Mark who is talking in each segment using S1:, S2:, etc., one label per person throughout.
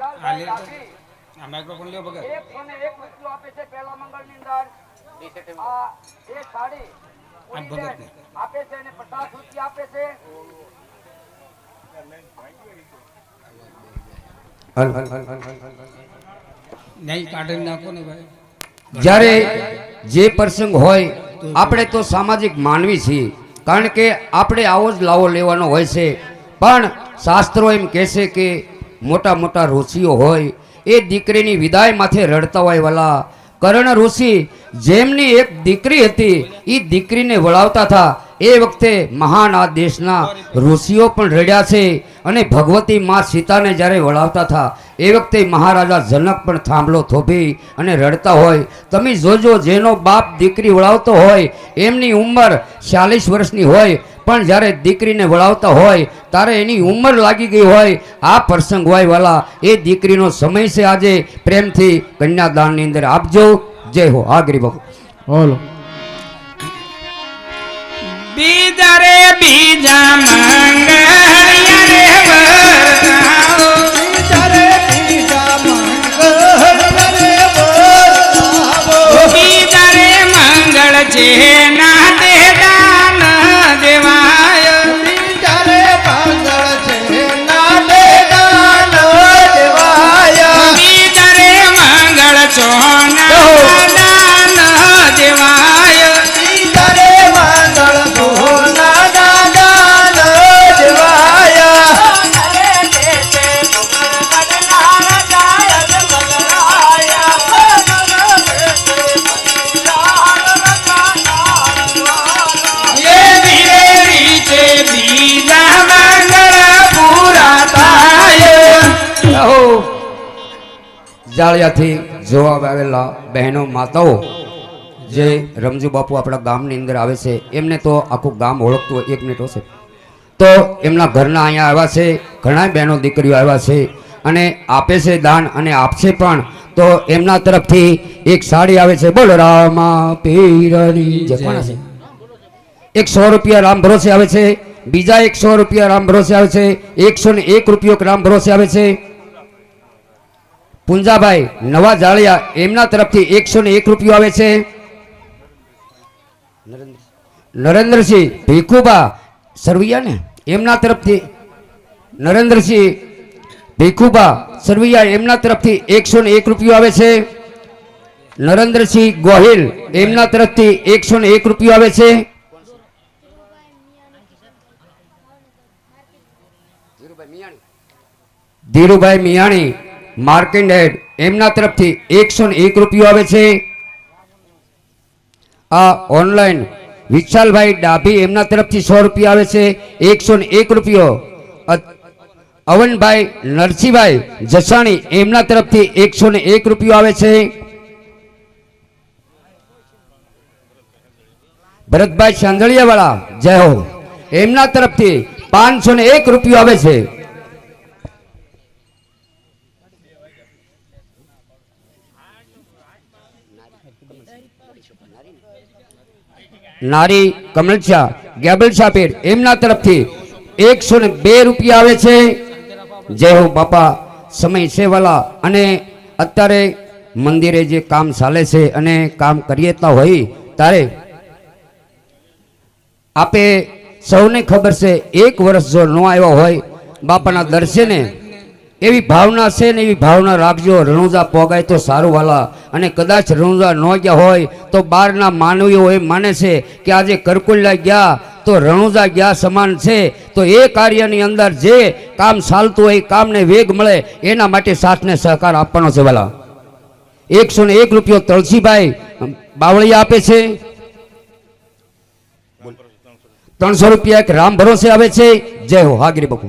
S1: આ લે તો. આ માઇક્રોફોન લ્યો ભગત
S2: એકસો ને એક વસ્તુ આપે છે પહેલા મંગળની અંદર આ એક સાડી આપે છે અને પચાસ રૂપિયા આપે છે
S3: હલ, હલ, હલ, હલ, હલ, હલ, હલ.
S1: નહીં કાઢી નાખો ને ભાઈ
S3: જ્યારે જે પ્રસંગ હોય આપણે તો સામાજિક માનવી છીએ કારણ કે આપણે આવો જ લાવો લેવાનો હોય છે. પણ શાસ્ત્રો એમ કહેશે કે મોટા મોટા ઋષિઓ હોય, એ દીકરીની વિદાય માથે રડતા હોય વાલા. કર્ણ ઋષિ જેમની એક દીકરી હતી એ દીકરીને વળાવતા હતા. એ વખતે મહાન આ દેશના ઋષિઓ પણ રડ્યા છે અને ભગવતી મા સીતાને જ્યારે વળાવતા હતા, એ વખતે મહારાજા જનક પણ થાંભલો થોભી અને રડતા હોય. તમે જોજો, જેનો બાપ દીકરી વળાવતો હોય, એમની ઉંમર ચાલીસ વર્ષની હોય, પણ જ્યારે દીકરીને વળાવતા હોય, ત્યારે એની ઉંમર લાગી ગઈ હોય. આ પ્રસંગ હોય વાલા એ દીકરીનો સમય છે આજે. પ્રેમથી કન્યાદાનની અંદર આપજો. જય હો આગરી બહુ
S4: બોલો.
S1: બીજા રે બીજા
S3: જાળિયાથી જોવા આવેલા બહેનો, માતાઓ જે રમજુ બાપુ આપણા ગામની અંદર આવે છે, એમને તો આખું ગામ ઓળખતું હોય, એક મિનિટ હશે. તો એમના ઘરના અહીંયા આવ્યા છે ઘણા બહેનો દીકરીઓ આવ્યા છે અને આપે છે દાન અને આપશે પણ. તો એમના તરફથી એક સાડી આવે છે બોલો રામા પીરની. કોણ એક સો રૂપિયા રામ ભરોસે આવે છે, બીજા એક સો રૂપિયા રામ ભરોસે આવે છે, એકસો ને એક રૂપિયો રામ ભરોસે આવે છે. પુંજાભાઈ, નવા જાળિયા એમના તરફથી એકસો ને એક રૂપિયો આવે છે. નરેન્દ્રસિંહ ભીખુબા સરવૈયા ને? એમના તરફથી, નરેન્દ્રસિંહ ભીખુબા સરવૈયા એમના તરફથી એકસો ને એક રૂપિયો આવે છે. નરેન્દ્રસિંહ ગોહિલ, એમના તરફથી એકસો ને એક રૂપિયો આવે છે. ધીરુભાઈ મિયાણી માર્કેટ હેડ એમના તરફથી એકસો એક રૂપિયો આવે છે. આ ઓનલાઈન વિશાલભાઈ ડાભી એમના તરફથી સો રૂપિયા આવે છે, એકસો ને એક રૂપિયો. અવનભાઈ નરસિંહભાઈ જસાણી એમના તરફથી એકસો એક રૂપિયો આવે છે. ભરતભાઈ ચાંદળિયાવાળા જય હો. એમના તરફથી પાંચસો એક રૂપિયો આવે છે. નારી કમલશા ગેબલ સાપીર એમના તરફથી એકસો ને બે રૂપિયા આવે છે. જય હો બાપા, સમય છે વાલા. અને અત્યારે મંદિરે જે કામ ચાલે છે અને કામ કરીએ તા હોય ત્યારે આપે સૌને ખબર છે, એક વર્ષ જો ન આવ્યો હોય, બાપાના દર્શને એવી ભાવના છે ને એવી ભાવના રાખજો, રણુજા પોગાય તો સારું વાલા. અને કદાચ રણુજા ન ગયા હોય તો બહારના માનવીઓ એ માને છે કે આજે કરકુલ્લા ગયા તો રણુજા ગયા સમાન છે. તો એ કાર્યની અંદર જે કામ ચાલતું હોય કામને વેગ મળે, એના માટે સાથને સહકાર આપવાનો છે વાલા. એકસો ને એક રૂપિયો તળસીભાઈ બાવળી આપે છે. ત્રણસો રૂપિયા એક રામ ભરોસે આવે છે. જય હો હાગરી બાપુ.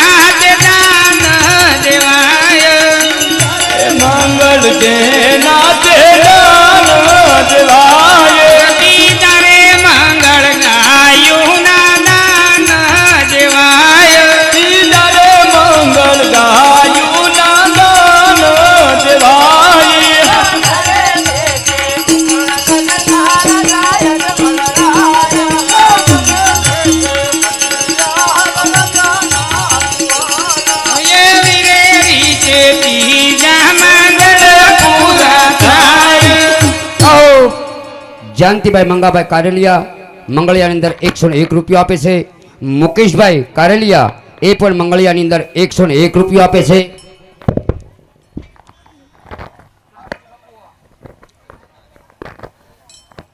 S3: જયંતિભાઈ મંગાભાઈ કારેલિયા મંગળિયાની અંદર એકસો ને એક રૂપિયો આપે છે મુકેશભાઈ કારેલિયા એ પણ મંગળિયાની અંદર એકસો ને એક રૂપિયો આપે છે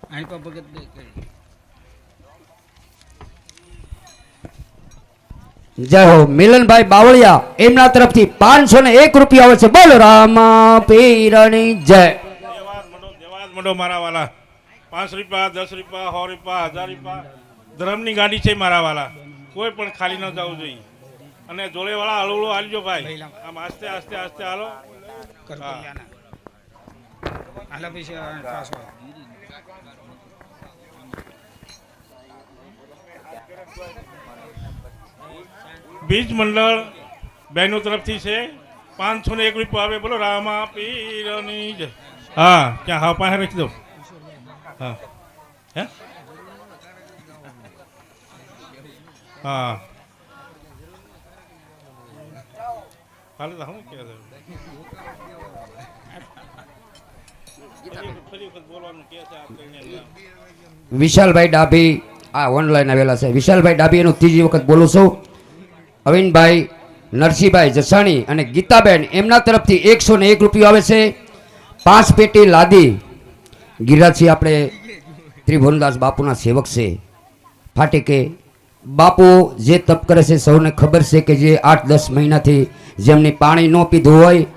S1: આની પર ભગત દે કરી.
S3: જય હો મિલનભાઈ બાવળિયા એમના તરફથી પાંચસો ને એક રૂપિયા આવે છે બોલ રામા પીરની જય
S5: દેવાજ મંડો દેવાજ મંડો મારા વાલા પાંચ રૂપિયા દસ રૂપિયા સો રૂપિયા હજાર રૂપિયા. ધર્મની ગાડી છે મારા વાલા. કોઈ પણ ખાલી ન જવું જોઈએ. અને જોડેવાળા હળવળો હાલજો ભાઈ. આમ આસ્તે આસ્તે આસ્તે હાલો. બીજ મંડળ બહેનો તરફથી છે. પાંચસો ને એક રૂપિયા આવે. બોલો રામા પીરની જ. હા ક્યાં હા પાસે રાખી દો.
S3: વિશાલભાઈ ડાભી, આ ઓનલાઈન આવેલા છે. વિશાલભાઈ ડાભી, એનું ત્રીજી વખત બોલું છું. અવિનભાઈ નરસિંહભાઈ જસાણી અને ગીતાબેન, એમના તરફથી એકસો ને એક રૂપિયો આવે છે. પાંચ પેટી લાદી ગિરાજી આપણે ત્રિભુવનદાસ બાપુના સેવક છે. ફાટીકે બાપુ જે તપ કરે છે સૌને ખબર છે કે જે આઠ દસ મહિનાથી જેમને પાણી ન પીધું હોય,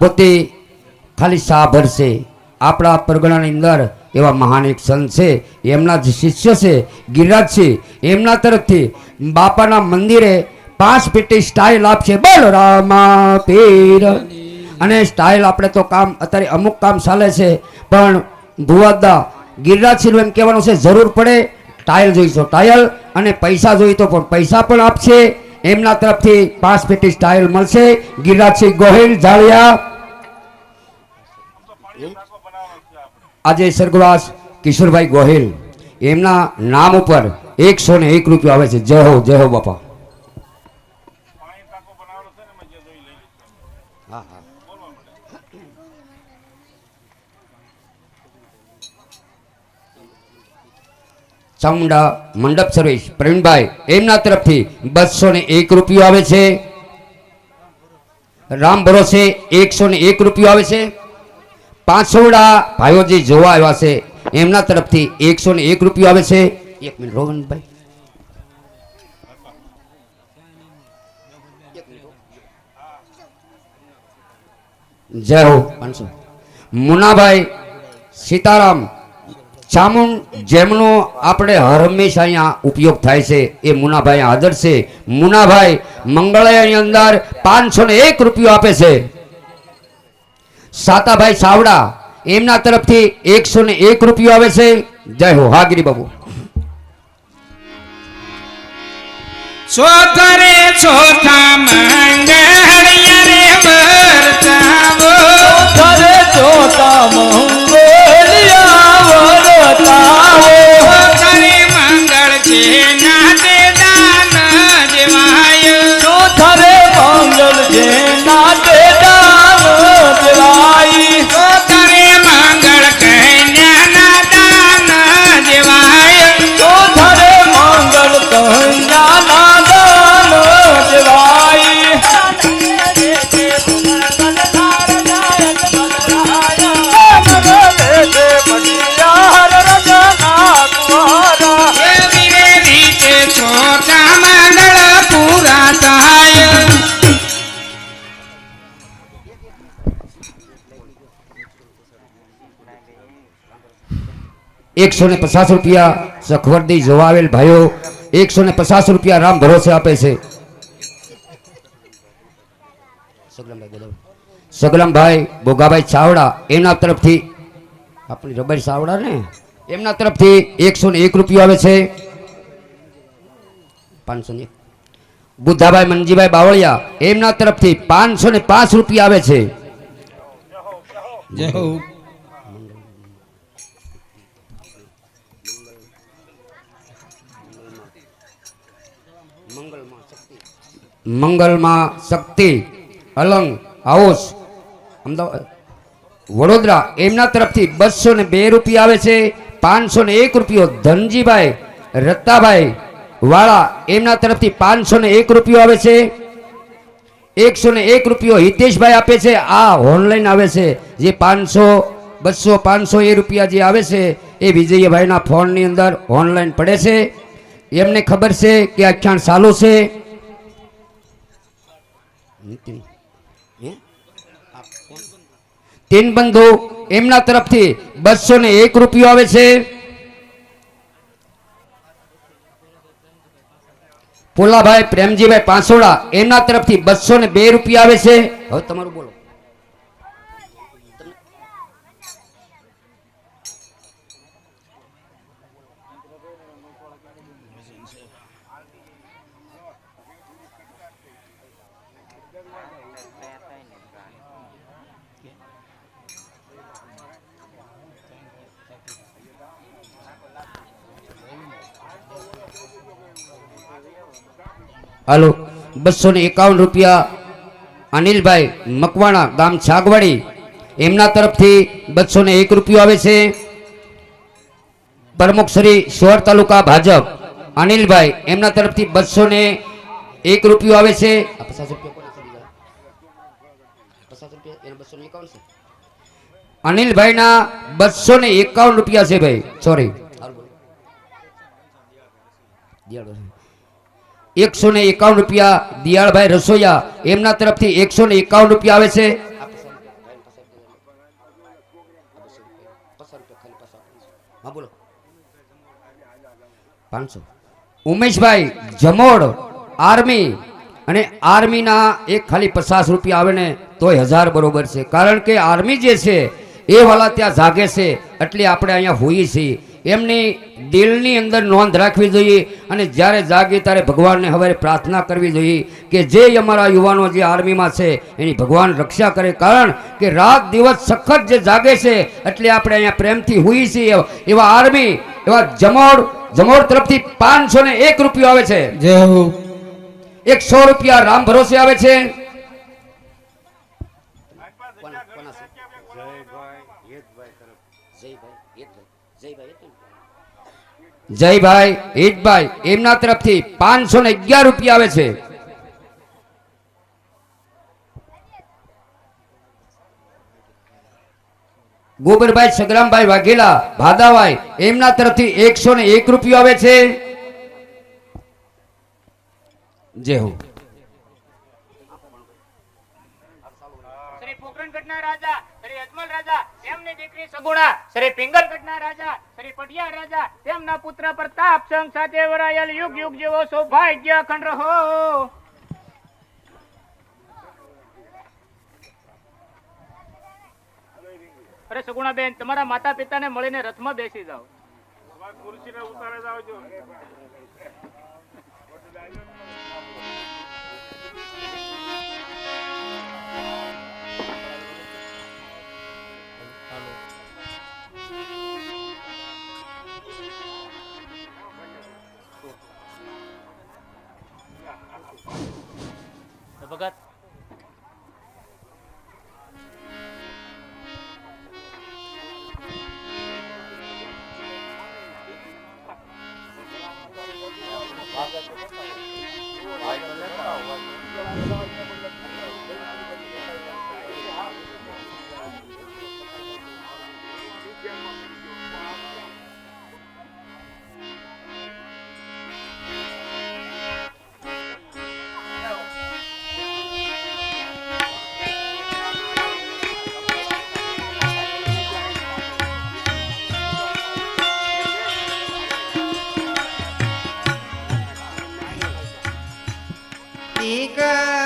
S3: પોતે ખાલી સા ભરશે આપણા પરગણાની અંદર એવા મહાન એક સંત છે. એમના જે શિષ્ય છે ગિરિરાજ એમના તરફથી બાપાના મંદિરે પાંચ પેટી સ્ટાઇલ આપશે. બોલ પીર. અને સ્ટાઇલ આપણે તો કામ, અત્યારે અમુક કામ ચાલે છે, પણ ભુવાદા ગિરરાજ સિંહ એમ કહેવાનું છે, જરૂર પડે ટાયલ જોઈશો. ટાયલ અને પૈસા જોઈ તો પણ પૈસા પણ આપશે. એમના તરફથી પાંચ પેટી ટાયલ મળશે. ગિરિરાજસિંહ ગોહિલ, જાળિયા. આજે સ્વર્ગવાસ કિશોરભાઈ ગોહિલ. એમના નામ ઉપર એકસો ને એક રૂપિયા આવે છે. જય હો જય હો બાપા
S5: પાણી ટાંકો બનાવેલો છે ને એમાં જે જોઈ લઈ લઈશું.
S3: ચામુંડા મંડપ સર્વિસ પ્રવીણભાઈ એમના તરફથી બસો ને એક રૂપિયો આવે છે. રામ ભરોસે એકસો ને એક રૂપિયો આવે છે. પાંચસોડા ભાઈઓ જે જોવા આવ્યા છે. એમના તરફથી એકસો ને એક રૂપિયો આવે છે. એક મિનિટ, રોહનભાઈ. જય હો પાંચસો મુનાભાઈ સીતારામ ચામુંડ જેમનો આપણે હર હંમેશા અહીંયા ઉપયોગ થાય છે, એ મુનાભાઈ હાજર છે. મુનાભાઈ મંગળાની અંદર પાંચસો ને એક રૂપિયો આપે છે. સાતાભાઈ સાવડા એમના તરફથી એકસો ને એક રૂપિયો આવે છે. જય હો હાગીરી બાબુ.
S1: છોકરે ચોથા
S3: એકસો ને પચાસ રૂપિયા સખવરદી જોવા આવેલ ભાઈઓ એકસો ને પચાસ રૂપિયા રામ ભરોસે આપે છે. સગલમભાઈ બોગાભાઈ ચાવડા એમના તરફથી આપણી રબાઈ ચાવડા ને, એમના તરફથી એકસો ને એક રૂપિયો આવે છે. પાંચસો ને બુદ્ધાભાઈ મનજીભાઈ બાવળિયા એમના તરફથી પાંચસો ને પાંચ રૂપિયા આવે છે.
S1: જય
S3: મંગલમાં શક્તિ, અલંગ હાઉસ અમદાવાદ, વડોદરા, એમના તરફથી બસો ને બે રૂપિયા આવે છે, પાંચસો ને એક રૂપિયો ધનજીભાઈ રત્તાભાઈ વાળા, એમના તરફથી પાંચસો ને એક રૂપિયો આવે છે. એકસો ને એક રૂપિયો હિતેશભાઈ આપે છે. આ ઓનલાઈન આવે છે. જે પાંચસો, બસો, પાંચસો એ રૂપિયા જે આવે છે, એ વિજયભાઈના ફોનની અંદર ઓનલાઈન પડે છે. એમને ખબર છે કે આખ્યાન ચાલુ છે. તીન બંધુ એમના તરફથી બસો ને એક રૂપિયો આવે છે. પોલાભાઈ પ્રેમજીભાઈ પાંસોડા એમના તરફથી બસો ને બે રૂપિયા આવે છે. હવે તમારું બોલો. હાલો, બસો ને એકાવન રૂપિયા અનિલભાઈ મકવાણા, ગામ છાગવાડી. એમના તરફથી બસો ને એક રૂપિયો આવે છે. પ્રમુખ શ્રી સોર તાલુકા ભાજપ. અનિલભાઈ, એમના તરફથી બસો ને એક રૂપિયો આવે છે. અનિલભાઈના બસો ને એકાવન રૂપિયા છે ભાઈ. સોરી એકસો ને એકાવન રૂપિયા દિયાળભાઈ રસોઈયા એમના તરફથી એકસો ને એકાવન રૂપિયા આવે છે. પાંચસો. ઉમેશભાઈ જમોડ આર્મી અને આર્મીના એક ખાલી પચાસ રૂપિયા આવે ને તોય હજાર બરોબર છે. કારણ કે આર્મી જે છે એ વાલા ત્યાં જાગે છે. એટલે આપણે અહીંયા હોઈએ છીએ. એમની દિલની અંદર નોંધ રાખવી જોઈએ અને જ્યારે જાગે ત્યારે ભગવાનને હવે પ્રાર્થના કરવી જોઈએ કે જે અમારા યુવાનો જે આર્મીમાં છે એની ભગવાન રક્ષા કરે. કારણ કે રાત દિવસ સખત જે જાગે છે એટલે આપણે અહીંયા પ્રેમથી હોઈએ છીએ. એવા આર્મી એવા જમોડ જમોડ તરફથી પાંચસો ને એક રૂપિયો આવે છે.
S4: એકસો
S3: એક સો રૂપિયા રામ ભરોસે આવે છે. જયભાઈ હિતભાઈ એમના તરફથી પાંચસો ને અગિયાર રૂપિયા આવે છે. ગોબરભાઈ, સગરામભાઈ, વાઘેલા, ભાદાભાઈ, એમના તરફથી એકસો ને એક રૂપિયો આવે છે. જય હો.
S2: રાજા તેમની દીકરી સગુણા, શ્રી પિંગલગઢના રાજા, શ્રી પટિયા રાજા, તેમના પુત્ર પ્રતાપ સંઘ સાથે વરાયેલ યુગ યુગ જેવો સૌભાગ્ય અખંડ રહો. અરે સગુણા બેન તમારા માતા પિતાને મળીને રથમાં બેસી જાઓ.
S5: ખુરશીને ઉતારે જાવ
S4: amiga.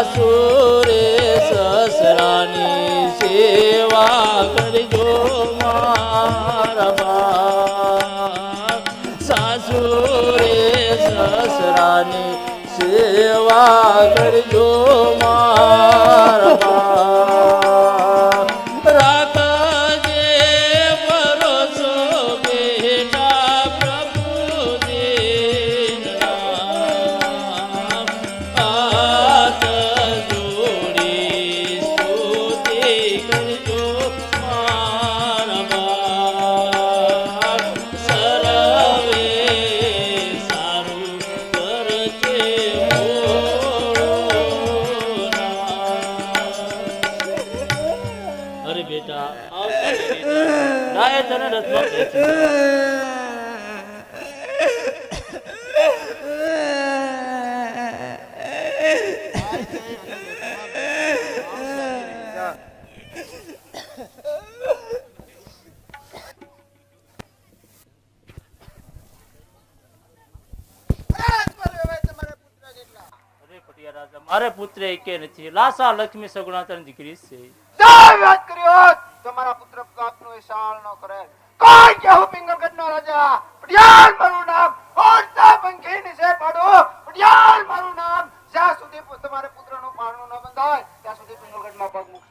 S4: સાસુરે સસરાની સેવા કરજો મારા સાસુરે સસરાની સેવા કરજો મારા ડાયટ અને રત્ન મારે પુત્ર એકે નથી. લાસા લક્ષ્મી સગુણા દીકરી છે. કર્યો બાપનું એ સાળ ન કરે. કોણ કે હું પિંગલગઢ રાજા. પડિયાલ મારું નામ.
S2: ઓળતા પંખી નીચે પાડો પડિયાલ મારું નામ. જ્યાં સુધી તમારે પુત્રનું પાણું ન બંધાય, ત્યાં સુધી પિંગલગઢમાં પગ મૂકશે.